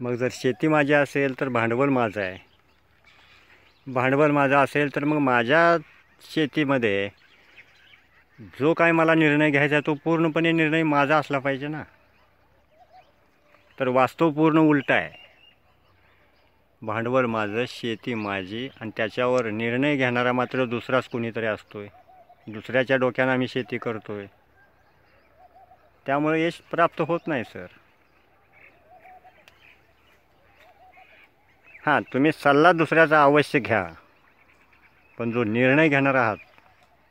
मग जर शेती माझी असेल तर भांडवल माझं आहे. भांडवल माझं असेल तर मग माझ्या शेतीमध्ये जो काय मला निर्णय घ्यायचा आहे तो पूर्णपणे निर्णय माझा असला पाहिजे ना. तर वास्तव पूर्ण उलटा आहे. भांडवल माझं शेती माझी आणि त्याच्यावर निर्णय घेणारा मात्र दुसराच कोणीतरी आहे दुसऱ्याच्या डोक्यानं आम्ही शेती करतो आहे त्यामुळे यश प्राप्त होत नाही सर. हां तुम्ही सल्ला दुसऱ्याचा अवश्य घ्या. पण जो निर्णय घेणार आहात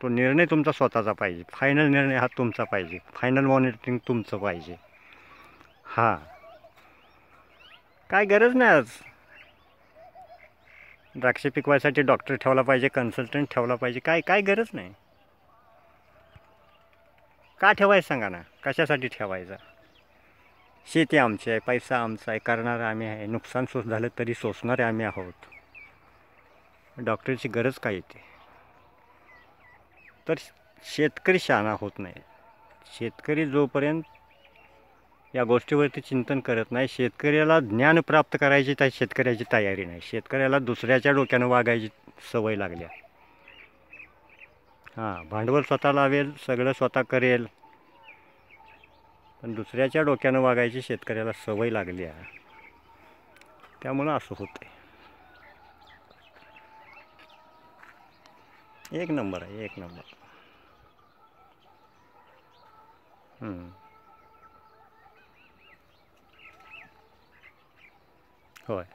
तो निर्णय तुमचा स्वतःचा पाहिजे. फायनल निर्णय हा तुमचा पाहिजे. फायनल मॉनिटरिंग तुमचं पाहिजे. हां. काय गरज नाही आज. द्राक्ष पिकवायसाठी डॉक्टर ठेवला पाहिजे कन्सल्टंट ठेवला पाहिजे. काय काय गरज नाही. का ठेवायचं सांगा ना? कशासाठी ठेवायचा? शेती आमची आहे पैसा आमचा आहे करणारा आम्ही आहे नुकसान सोस झालं तरी सोसणारे आम्ही आहोत. डॉक्टरची गरज काय येते तर शेतकरी शहाणा होत नाही. शेतकरी जोपर्यंत या गोष्टीवरती चिंतन करत नाही शेतकऱ्याला ज्ञान प्राप्त करायची त्या शेतकऱ्याची तयारी नाही. शेतकऱ्याला दुसऱ्याच्या डोक्यानं वागायची सवय लागल्या. हां भांडवल स्वतः लावेल सगळं स्वतः करेल. पण दुसऱ्याच्या डोक्यानं वागायची शेतकऱ्याला सवय लागली आहे. त्यामुळं असं होतं एक नंबर आहे एक नंबर. होय.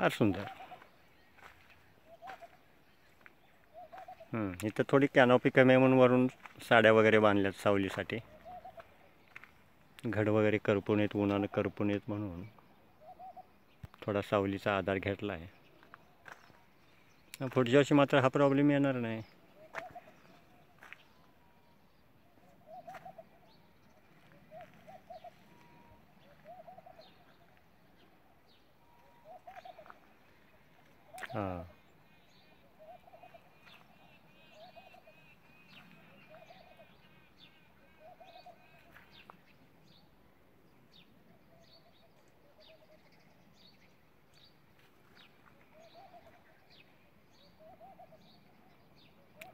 फार सुंदर. इथं थोडी कॅनॉपी कमी आहे म्हणून वरून साड्या वगैरे बांधल्यात सावलीसाठी. घड वगैरे करपून येत उन्हानं करपून येत म्हणून. थोडा सावलीचा आधार घेतला आहे पुढच्या वर्षी मात्र हा प्रॉब्लेम येणार नाही. हां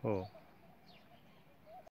हो